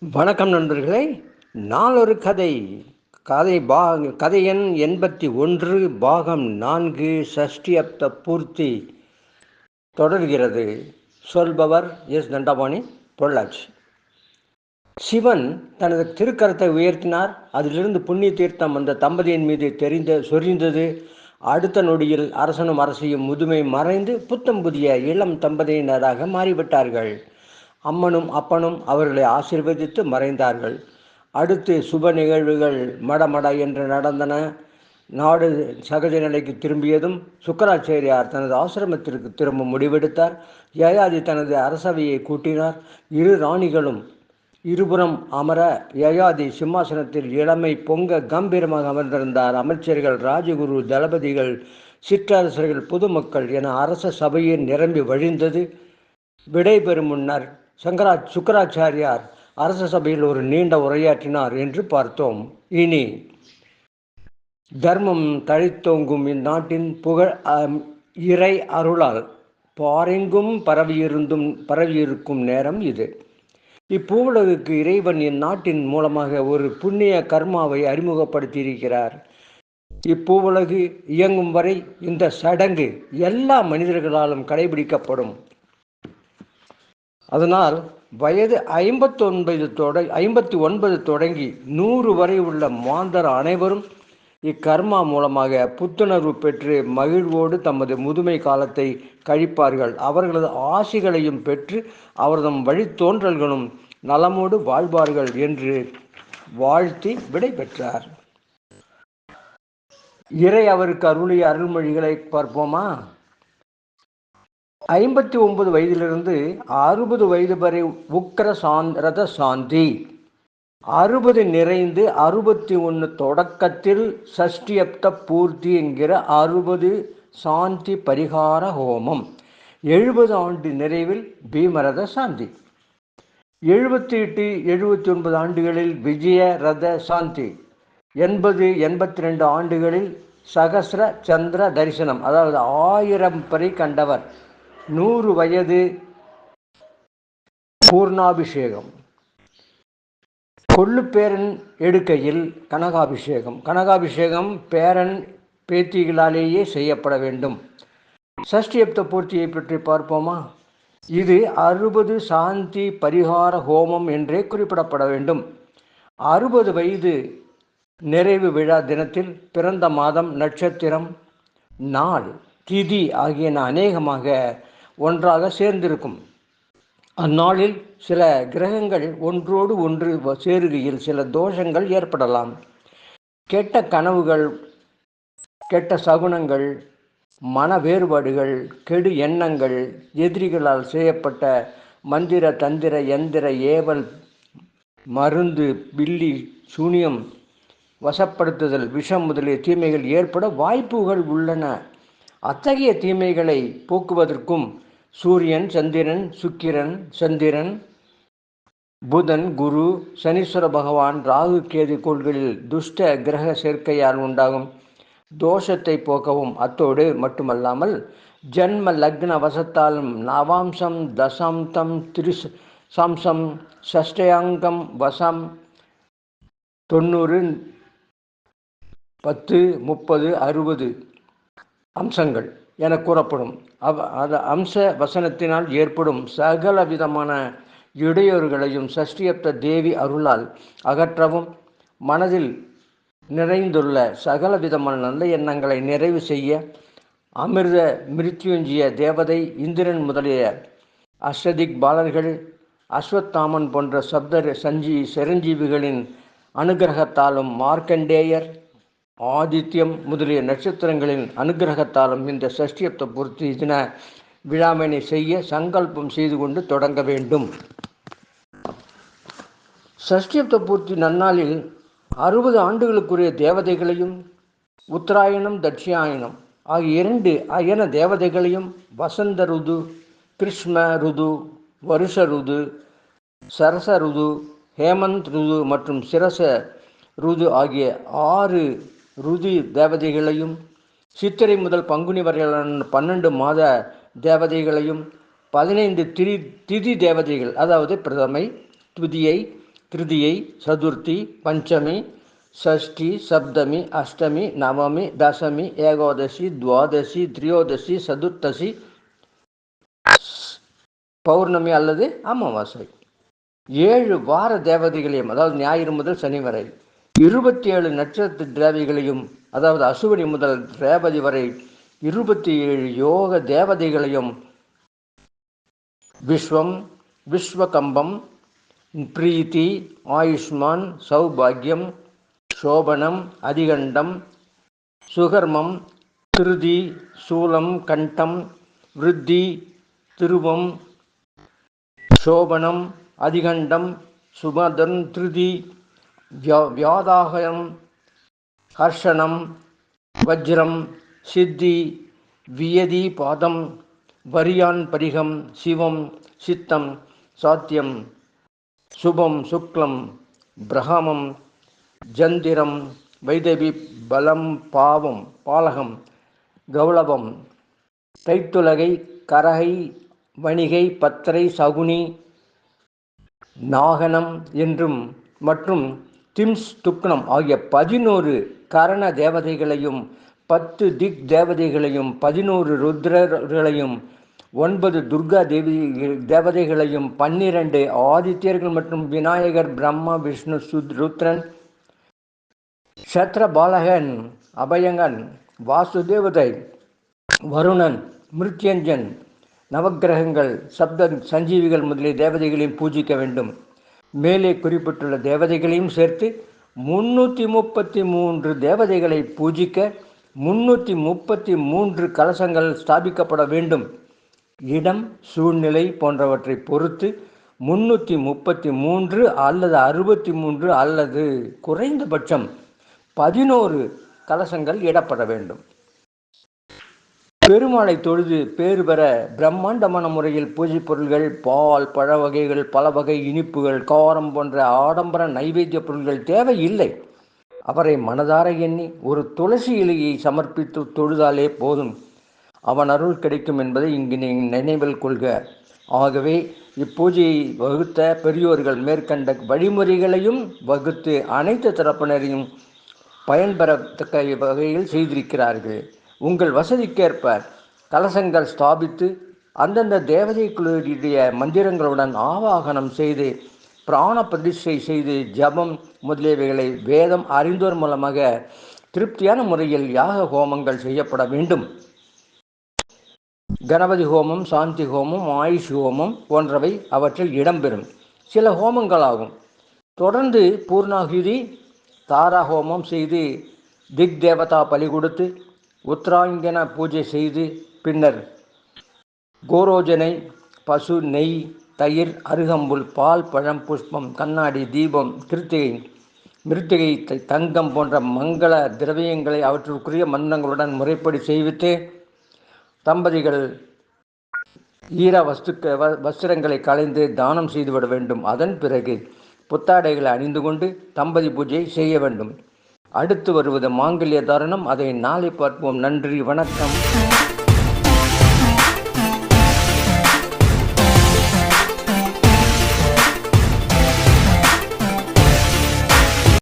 வணக்கம் நண்பர்களே நாளொரு கதை. கதை பா கதை எண் எண்பத்தி ஒன்று பாகம் நான்கு சஷ்டி அப்த பூர்த்தி தொடர்கிறது. சொல்பவர் எஸ். தண்டபாணி பொள்ளாச்சி. சிவன் தனது திருக்கரத்தை உயர்த்தினார். அதிலிருந்து புண்ணிய தீர்த்தம் அந்த தம்பதியின் மீது தெரிந்த சொரிந்தது. அடுத்த நொடியில் அரசனும் அரசியும் முதுமை மறைந்து புத்தம் புதிய இளம் தம்பதியினராக மாறிவிட்டார்கள். அம்மனும் அப்பனும் அவர்களை ஆசிர்வதித்து மறைந்தார்கள். அடுத்து சுப நிகழ்வுகள் மடமட என்று நடந்தன. நாடு சகஜ நிலைக்கு திரும்பியதும் சுக்கராச்சாரியார் தனது ஆசிரமத்திற்கு திரும்ப முடிவெடுத்தார். யயாதி தனது அரசவையை கூட்டினார். இரு ராணிகளும் இருபுறம் அமர யயாதி சிம்மாசனத்தில் இளமை பொங்க கம்பீரமாக அமர்ந்திருந்தார். அமைச்சர்கள் ராஜகுரு தளபதிகள் சிற்றரசர்கள் பொதுமக்கள் என அரச சபையில் நிரம்பி வழிந்தது. விடைபெறும் முன்னர் சங்கரா சுக்கராச்சாரியார் அரச சபையில் ஒரு நீண்ட உரையாற்றினார் என்று பார்த்தோம். இனி தர்மம் தழைத்தோங்கும் இந்நாட்டின் புகழ் இறை அருளால் பாரெங்கும் பரவியிருந்தும் பரவியிருக்கும் நேரம் இது. இப்பூவுலகுக்கு இறைவன் இந்நாட்டின் மூலமாக ஒரு புண்ணிய கர்மாவை அறிமுகப்படுத்தியிருக்கிறார். இப்பூவுலகு இயங்கும் வரை இந்த சடங்கு எல்லா மனிதர்களாலும் கடைபிடிக்கப்படும். அதனால் வயது ஐம்பத்தொன்பது தொட ஐம்பத்தி ஒன்பது தொடங்கி நூறு வரை உள்ள மாந்தர் அனைவரும் இக்கர்மா மூலமாக புத்துணர்வு பெற்று மகிழ்வோடு தமது முதுமை காலத்தை கழிப்பார்கள். அவர்களது ஆசிகளையும் பெற்று அவரது வழித்தோன்றல்களும் நலமோடு வாழ்வார்கள் என்று வாழ்த்தி விடை பெற்றார் இறை அவருக்கு அருளிய அருள்மொழிகளை பார்ப்போமா? ஐம்பத்தி ஒன்பது வயதிலிருந்து அறுபது வயது வரை உக்கர சாந்திரத சாந்தி. அறுபது நிறைந்து அறுபத்தி ஒன்று தொடக்கத்தில் சஷ்டியப்த பூர்த்தி என்கிற அறுபது சாந்தி பரிகார ஹோமம். எழுபது ஆண்டு நிறைவில் பீமரத சாந்தி. எழுபத்தி எட்டு எழுபத்தி ஒன்பது ஆண்டுகளில் விஜய ரத சாந்தி. எண்பது எண்பத்தி ரெண்டு ஆண்டுகளில் சகசிர சந்திர தரிசனம். அதாவது ஆயிரம் பறை கண்டவர். நூறு வயது பூர்ணாபிஷேகம். கொள்ளு பேரன் எடுக்கையில் கனகாபிஷேகம். கனகாபிஷேகம் பேரன் பேத்திகளாலேயே செய்யப்பட வேண்டும். சஷ்டியப்த பூர்த்தியை பற்றி பார்ப்போமா? இது அறுபது சாந்தி பரிகார ஹோமம் என்றே குறிப்பிடப்பட வேண்டும். அறுபது வயது நிறைவு விழா தினத்தில் பிறந்த மாதம் நட்சத்திரம் நாள் திதி ஆகியன அநேகமாக ஒன்றாக சேர்ந்திருக்கும். அந்நாளில் சில கிரகங்கள் ஒன்றோடு ஒன்று சேருகையில் சில தோஷங்கள் ஏற்படலாம். கெட்ட கனவுகள் கெட்ட சகுனங்கள் மன வேறுபாடுகள் கெடு எண்ணங்கள் எதிரிகளால் செய்யப்பட்ட மந்திர தந்திர எந்திர ஏவல் மருந்து பில்லி சூனியம் வசப்படுத்துதல் விஷம் முதலிய தீமைகள் ஏற்பட வாய்ப்புகள் உள்ளன. அத்தகைய தீமைகளை போக்குவதற்கும் சூரியன் சந்திரன் சுக்கிரன் சந்திரன் புதன் குரு சனீஸ்வர பகவான் ராகு கேது கோள்களில் துஷ்ட கிரக சேர்க்கையால் உண்டாகும் தோஷத்தை போக்கவும். அத்தோடு மட்டுமல்லாமல் ஜன்ம லக்ன வசத்தாலும் நவாம்சம் தசாம்தம் திரிஸ் சாம்சம் சஷ்டயாங்கம் வசம் தொண்ணூறு பத்து முப்பது அறுபது அம்சங்கள். என கூறப்படும். அவ் அது அம்ச வசனத்தினால் ஏற்படும் சகல விதமான இடையூறுகளையும் சஷ்டியப்த தேவி அருளால் அகற்றவும் மனதில் நிறைந்துள்ள சகல விதமான நல்ல எண்ணங்களை நிறைவு செய்ய அமிர்த மிருத்யுஞ்சிய தேவதை இந்திரன் முதலிய அஷ்டதிக் பாலர்கள் அஸ்வத்தாமன் போன்ற சப்த சஞ்சி சிரஞ்சீவிகளின் அனுகிரகத்தாலும் மார்க்கண்டேயர் ஆதித்யம் முதலிய நட்சத்திரங்களின் அனுகிரகத்தாலும் இந்த சஷ்டியப்த பூர்த்தி தின விழாவினை செய்ய சங்கல்பம் செய்து கொண்டு தொடங்க வேண்டும். சஷ்டியப்த பூர்த்தி நன்னாளில் அறுபது ஆண்டுகளுக்குரிய தேவதைகளையும் உத்தராயணம் தட்சியாயனம் ஆகிய இரண்டு அயன தேவதைகளையும் வசந்த ருது கிருஷ்ம ருது வருஷ ருது சரச ருது ஹேமந்த் ருது மற்றும் சிரச ருது ஆகிய ஆறு ருதி தேவதைகளையும் சித்திரை முதல் பங்குனி வரையிலான பன்னெண்டு மாத தேவதைகளையும் பதினைந்து திரி திதி தேவதைகள் அதாவது பிரதமை துதியை திருதியை சதுர்த்தி பஞ்சமி ஷஷ்டி சப்தமி அஷ்டமி நவமி தசமி ஏகோதசி துவாதசி திரியோதசி சதுர்த்தசி பௌர்ணமி அல்லது அமாவாசை. ஏழு வார தேவதைகளையும் அதாவது ஞாயிறு முதல் சனி வரை. இருபத்தி ஏழு நட்சத்திர தேவதைகளையும் அதாவது அசுவனி முதல் ரேவதி வரை இருபத்தி ஏழு யோக தேவதைகளையும் விஸ்வம் விஸ்வகம்பம் பிரீத்தி ஆயுஷ்மான் சௌபாகியம் சோபனம் அதிகண்டம் சுகர்மம் திருதி சூலம் கண்டம் விருத்தி திருவம் சோபனம் அதிகண்டம் சுமதன் திருதி வியா வியாதாகயம் ஹர்ஷணம் வஜ்ரம் சித்தி வியதி பாதம் வரியான் பரிகம் சிவம் சித்தம் சாத்தியம் சுபம் சுக்லம் பிரகாமம் ஜந்திரம் வைதவி பலம் பாவம் பாலகம் கௌளவம் தைத்துலகை கரகை வணிகை பத்திரை சகுனி நாகனம் என்றும் மற்றும் திம்ஸ் துக்னம் ஆகிய பதினோரு கரண தேவதைகளையும் பத்து திக் தேவதைகளையும் பதினோரு ருத்ரர்களையும் ஒன்பது துர்கா தேவி தேவதைகளையும் பன்னிரண்டு ஆதித்யர்கள் மற்றும் விநாயகர் பிரம்மா விஷ்ணு சுத் ருத்ரன் சத்ரபாலகன் அபயங்கன் வாசுதேவதை வருணன் மிருத்யஞ்சன் நவக்கிரகங்கள் சப்த சஞ்சீவிகள் முதலிய தேவதைகளையும் பூஜிக்க வேண்டும். மேலே குறிப்பிட்டுள்ள தேவதைகளையும் சேர்த்து முன்னூற்றி முப்பத்தி மூன்று தேவதைகளை பூஜிக்க முன்னூற்றி முப்பத்தி மூன்று கலசங்கள் ஸ்தாபிக்கப்பட வேண்டும். இடம் சூழ்நிலை போன்றவற்றை பொறுத்து முன்னூற்றி முப்பத்தி மூன்று அல்லது அறுபத்தி மூன்று அல்லது குறைந்தபட்சம் பதினோரு கலசங்கள் இடப்பட வேண்டும். பெருமாளை தொழுது பேறு பெற பிரம்மாண்டமான முறையில் பூஜை பொருள்கள் பால் பழ வகைகள் பல வகை இனிப்புகள் காரம் போன்ற ஆடம்பர நைவேத்திய பொருள்கள் தேவையில்லை. அவரை மனதார எண்ணி ஒரு துளசி இலையை சமர்ப்பித்து தொழுதாலே போதும். அவன் அருள் கிடைக்கும் என்பதை இங்கு நீ நினைவில் கொள்க. ஆகவே இப்பூஜையை வகுத்த பெரியோர்கள் மேற்கண்ட வழிமுறைகளையும் வகுத்து அனைத்து தரப்பினரையும் பயன்பெறத்தக்க வகையில் செய்திருக்கிறார்கள். உங்கள் வசதிக்கேற்ப கலசங்கள் ஸ்தாபித்து அந்தந்த தேவதைகளுடைய மந்திரங்களுடன் ஆவாகனம் செய்து பிராண பிரதிஷ்டை செய்து ஜபம் முதலியவைகளை வேதம் அறிந்தோர் மூலமாக திருப்தியான முறையில் யாக ஹோமங்கள் செய்யப்பட வேண்டும். கணபதி ஹோமம் சாந்தி ஹோமம் ஆயுஷ் ஹோமம் போன்றவை அவற்றில் இடம்பெறும். சில ஹோமங்களாகும். தொடர்ந்து பூர்ணாகிதி தாரா ஹோமம் செய்து திக் தேவதா பலி கொடுத்து உத்தராங்கன பூஜை செய்து பின்னர் கோரோஜனை பசு நெய் தயிர் அருகம்புல் பால் பழம் புஷ்பம் கண்ணாடி தீபம் கிருத்திகை மிருத்திகை தங்கம் போன்ற மங்கள திரவியங்களை அவற்றுக்குரிய மன்னங்களுடன் முறைப்படி செய்வித்து தம்பதிகள் ஈர வஸ்துக்க வ வஸ்திரங்களை களைந்து தானம் செய்துவிட வேண்டும். அதன் பிறகு புத்தாடைகளை அணிந்து கொண்டு தம்பதி பூஜை செய்ய வேண்டும். அடுத்து வருவது மாங்கல்ய தருணம். அதை நாளை பார்ப்போம். நன்றி வணக்கம்.